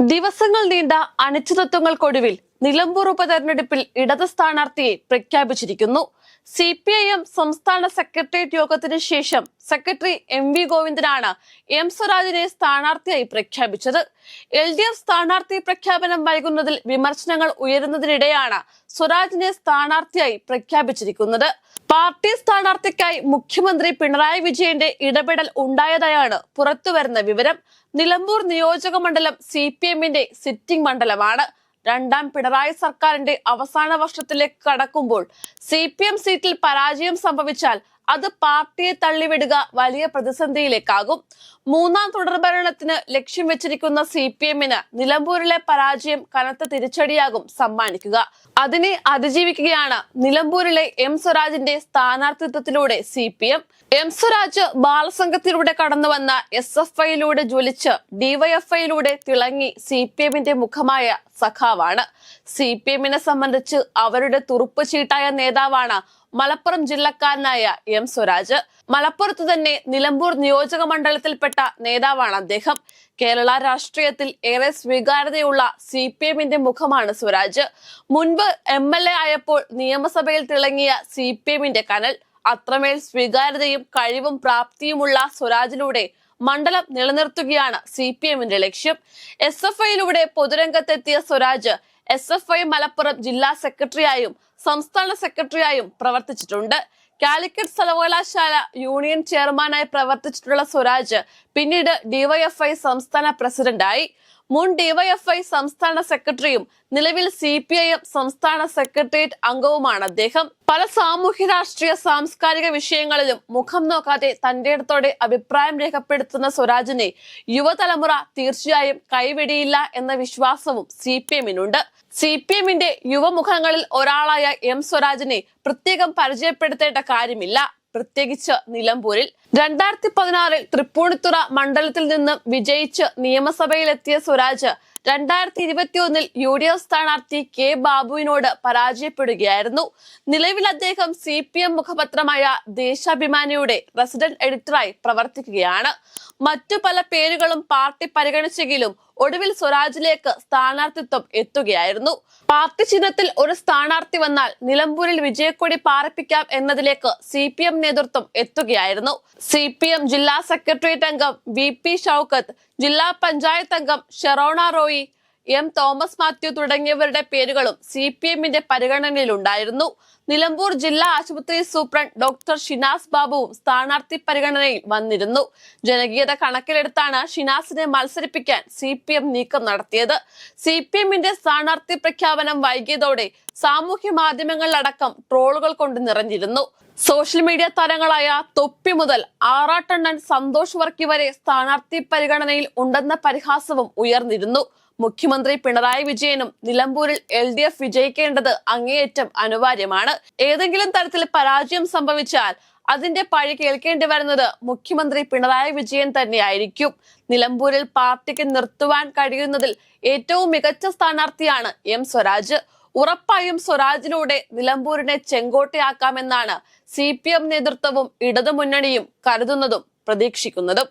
ദിവസങ്ങൾ നീണ്ട അനിശ്ചിതത്വങ്ങൾക്കൊടുവിൽ നിലമ്പൂർ ഉപതെരഞ്ഞെടുപ്പിൽ ഇടത് സ്ഥാനാർത്ഥിയെ പ്രഖ്യാപിച്ചിരിക്കുന്നു. സി പി ഐ എം സംസ്ഥാന സെക്രട്ടേറിയറ്റ് യോഗത്തിന് ശേഷം സെക്രട്ടറി എം വി ഗോവിന്ദനാണ് എം സ്വരാജിനെ സ്ഥാനാർത്ഥിയായി പ്രഖ്യാപിച്ചത്. എൽ ഡി എഫ് സ്ഥാനാർത്ഥി പ്രഖ്യാപനം വൈകുന്നതിൽ വിമർശനങ്ങൾ ഉയരുന്നതിനിടെയാണ് സ്വരാജിനെ സ്ഥാനാർത്ഥിയായി പ്രഖ്യാപിച്ചിരിക്കുന്നത്. പാർട്ടി സ്ഥാനാർത്ഥിക്കായി മുഖ്യമന്ത്രി പിണറായി വിജയന്റെ ഇടപെടൽ ഉണ്ടായതായാണ് പുറത്തുവരുന്ന വിവരം. നിലമ്പൂർ നിയോജക മണ്ഡലം സി പി എമ്മിന്റെ സിറ്റിംഗ് മണ്ഡലമാണ്. രണ്ടാം പിണറായി സർക്കാരിന്റെ അവസാന വർഷത്തിലേക്ക് കടക്കുമ്പോൾ സി പി എം സീറ്റിൽ പരാജയം സംഭവിച്ചാൽ അത് പാർട്ടിയെ തള്ളിവിടുക വലിയ പ്രതിസന്ധിയിലേക്കാകും. മൂന്നാം തുടർഭരണത്തിന് ലക്ഷ്യം വെച്ചിരിക്കുന്ന സി പി എമ്മിന് നിലമ്പൂരിലെ പരാജയം കനത്ത തിരിച്ചടിയാകും സമ്മാനിക്കുക. അതിനെ അതിജീവിക്കുകയാണ് നിലമ്പൂരിലെ എം സ്വരാജിന്റെ സ്ഥാനാർത്ഥിത്വത്തിലൂടെ C P M M Swaraj ബാലസംഘത്തിലൂടെ കടന്നുവന്ന എസ് എഫ് ഐയിലൂടെ ജ്വലിച്ച് ഡിവൈഎഫ്ഐയിലൂടെ തിളങ്ങി സി പി എമ്മിന്റെ മുഖമായ സഖാവാണ്. സി പി എമ്മിനെ സംബന്ധിച്ച് അവരുടെ തുറുപ്പ് ചീട്ടായ നേതാവാണ് മലപ്പുറം ജില്ലക്കാരനായ എം സ്വരാജ്. മലപ്പുറത്ത് തന്നെ നിലമ്പൂർ നിയോജക മണ്ഡലത്തിൽപ്പെട്ട നേതാവാണ് അദ്ദേഹം. കേരള രാഷ്ട്രീയത്തിൽ ഏറെ സ്വീകാര്യതയുള്ള സി പി എമ്മിന്റെ മുഖമാണ് സ്വരാജ്. മുൻപ് എം എൽ എ ആയപ്പോൾ നിയമസഭയിൽ തിളങ്ങിയ സി പി എമ്മിന്റെ കനൽ അത്രമേൽ സ്വീകാര്യതയും കഴിവും പ്രാപ്തിയുമുള്ള സ്വരാജിലൂടെ മണ്ഡലം നിലനിർത്തുകയാണ് സി പി എമ്മിന്റെ ലക്ഷ്യം. എസ് എഫ് ഐയിലൂടെ പൊതുരംഗത്തെത്തിയ Swaraj S F I Malappuram ജില്ലാ സെക്രട്ടറിയായും സംസ്ഥാന സെക്രട്ടറിയായും പ്രവർത്തിച്ചിട്ടുണ്ട്. കാലിക്കറ്റ് സർവകലാശാല യൂണിയൻ ചെയർമാനായി പ്രവർത്തിച്ചിട്ടുള്ള സ്വരാജ് പിന്നീട് ഡിവൈഎഫ്ഐ സംസ്ഥാന പ്രസിഡന്റായി മുൻ ഡിവൈഎഫ്ഐ സംസ്ഥാന സെക്രട്ടറിയും നിലവിൽ സി പി ഐ എം സംസ്ഥാന സെക്രട്ടേറിയറ്റ് അംഗവുമാണ്. അദ്ദേഹം പല സാമൂഹ്യ രാഷ്ട്രീയ സാംസ്കാരിക വിഷയങ്ങളിലും മുഖം നോക്കാതെ തന്റെ ഇടത്തോടെ അഭിപ്രായം രേഖപ്പെടുത്തുന്ന സ്വരാജിനെ യുവതലമുറ തീർച്ചയായും കൈവിടിയില്ല എന്ന വിശ്വാസവും സി പി എമ്മിനുണ്ട് സി പി എമ്മിന്റെ യുവമുഖങ്ങളിൽ ഒരാളായ എം സ്വരാജിനെ പ്രത്യേകം പരിചയപ്പെടുത്തേണ്ട കാര്യമില്ല. പ്രത്യേകിച്ച് നിലമ്പൂരിൽ. രണ്ടായിരത്തി പതിനാറിൽ തൃപ്പൂണിത്തുറ മണ്ഡലത്തിൽ നിന്ന് വിജയിച്ച് നിയമസഭയിലെത്തിയ സ്വരാജ് രണ്ടായിരത്തി ഇരുപത്തിയൊന്നിൽ യു ഡി എഫ് സ്ഥാനാർത്ഥി കെ ബാബുവിനോട് പരാജയപ്പെടുകയായിരുന്നു. നിലവിൽ അദ്ദേഹം സി പി എം മുഖപത്രമായ ദേശാഭിമാനിയുടെ റെസിഡന്റ് എഡിറ്ററായി പ്രവർത്തിക്കുകയാണ്. മറ്റു പല പേരുകളും പാർട്ടി പരിഗണിച്ചെങ്കിലും ഒടുവിൽ സ്വരാജിലേക്ക് സ്ഥാനാർത്ഥിത്വം എത്തുകയായിരുന്നു. പാർട്ടി ചിഹ്നത്തിൽ ഒരു സ്ഥാനാർത്ഥി വന്നാൽ നിലമ്പൂരിൽ വിജയക്കൊടി പാറപ്പിക്കാം എന്നതിലേക്ക് സി പി എം നേതൃത്വം എത്തുകയായിരുന്നു. സി പി എം ജില്ലാ സെക്രട്ടേറിയറ്റ് അംഗം വി പി ഷൌക്കത്ത് ജില്ലാ പഞ്ചായത്ത് അംഗം ഷെറോണ റോയി എം തോമസ് മാത്യു തുടങ്ങിയവരുടെ പേരുകളും സി പി എമ്മിന്റെ പരിഗണനയിലുണ്ടായിരുന്നു. നിലമ്പൂർ ജില്ലാ ആശുപത്രി സൂപ്രണ്ട് ഡോക്ടർ ഷിനാസ് ബാബുവും സ്ഥാനാർത്ഥി പരിഗണനയിൽ വന്നിരുന്നു. ജനകീയത കണക്കിലെടുത്താണ് ഷിനാസിനെ മത്സരിപ്പിക്കാൻ സി പി എം നീക്കം നടത്തിയത്. സി പി എമ്മിന്റെ സ്ഥാനാർത്ഥി പ്രഖ്യാപനം വൈകിയതോടെ സാമൂഹ്യ മാധ്യമങ്ങളിലടക്കം ട്രോളുകൾ കൊണ്ട് നിറഞ്ഞിരുന്നു. സോഷ്യൽ മീഡിയ താരങ്ങളായ തൊപ്പി മുതൽ ആറാട്ടണ്ണൻ സന്തോഷ് വർക്കി വരെ സ്ഥാനാർത്ഥി പരിഗണനയിൽ ഉണ്ടെന്ന പരിഹാസവും ഉയർന്നിരുന്നു. മുഖ്യമന്ത്രി പിണറായി വിജയനും നിലമ്പൂരിൽ എൽ ഡി എഫ് വിജയിക്കേണ്ടത് അങ്ങേയറ്റം അനിവാര്യമാണ്. ഏതെങ്കിലും തരത്തിൽ പരാജയം സംഭവിച്ചാൽ അതിന്റെ പഴി കേൾക്കേണ്ടി വരുന്നത് മുഖ്യമന്ത്രി പിണറായി വിജയൻ തന്നെയായിരിക്കും. നിലമ്പൂരിൽ പാർട്ടിക്ക് നിർത്തുവാൻ കഴിയുന്നതിൽ ഏറ്റവും മികച്ച സ്ഥാനാർത്ഥിയാണ് എം സ്വരാജ്. ഉറപ്പായും സ്വരാജിലൂടെ നിലമ്പൂരിനെ ചെങ്കോട്ടയാക്കാമെന്നാണ് സി പി എം നേതൃത്വവും ഇടതുമുന്നണിയും കരുതുന്നതും പ്രതീക്ഷിക്കുന്നതും.